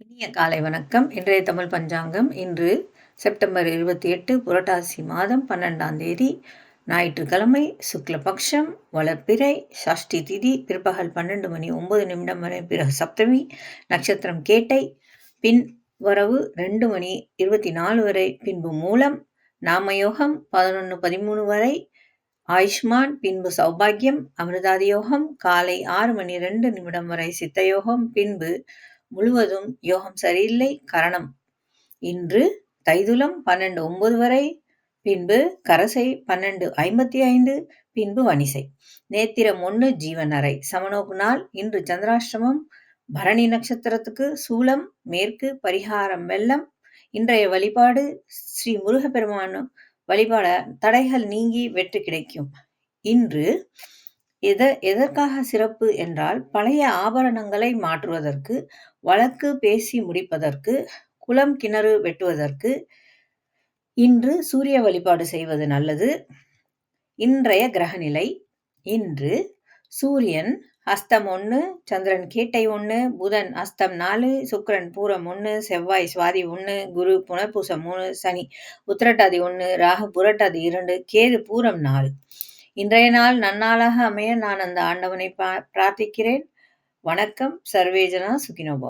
இனிய காலை வணக்கம். இன்றைய தமிழ் பஞ்சாங்கம் இன்று செப்டம்பர் இருபத்தி எட்டு புரட்டாசி மாதம் பன்னெண்டாம் தேதி. ஞாயிற்றுக்கிழமை சுக்லபக்ஷம் வளர்ப்பிறை சஷ்டி திதி பிற்பகல் பன்னெண்டு மணி ஒன்பது நிமிடம் வரை பிறகு சப்தமி நட்சத்திரம் கேட்டை பின் வரவு ரெண்டு மணி இருபத்தி நாலு வரை பின்பு மூலம் நாமயோகம் பதினொன்று பதிமூணு வரை ஆயுஷ்மான் பின்பு சௌபாகியம் அமிர்தாதி யோகம் காலை ஆறு மணி ரெண்டு நிமிடம் வரை சித்தயோகம் பின்பு முழுவதும் யோகம் சரியில்லை கரணம். இன்று தைதுலம் பன்னெண்டு ஒன்பது வரை பின்பு கரசை பன்னெண்டு ஐம்பத்தி ஐந்து பின்பு வனிசை நேத்திரம் ஒன்று அறை. சமனோகு நாள். இன்று சந்திராஷ்டிரமம் பரணி நட்சத்திரத்துக்கு சூலம். மேற்கு பரிகாரம் வெள்ளம். இன்றைய வழிபாடு ஸ்ரீ முருகப்பெருமானும் வழிபாட தடைகள் நீங்கி வெற்றி கிடைக்கும். இன்று எத எதற்காக சிறப்பு என்றால் பழைய ஆபரணங்களை மாற்றுவதற்கு வழக்கு பேசி முடிப்பதற்கு குளம் கிணறு வெட்டுவதற்கு இன்று சூரிய வழிபாடு செய்வது நல்லது. இன்றைய கிரகநிலை இன்று சூரியன் அஸ்தம் ஒன்று சந்திரன் கேட்டை ஒன்று புதன் அஸ்தம் நாலு சுக்கரன் பூரம் ஒன்று செவ்வாய் சுவாதி ஒன்று குரு புனர்பூசம் மூணு சனி உத்திரட்டாதி ஒன்று ராகு புரட்டாதி இரண்டு கேது பூரம் நாலு. இன்றைய நாள் நன்னாளாக அமைய நான் அந்த ஆண்டவனை பிரார்த்திக்கிறேன். வணக்கம். சர்வேஜனா சுகினோபா.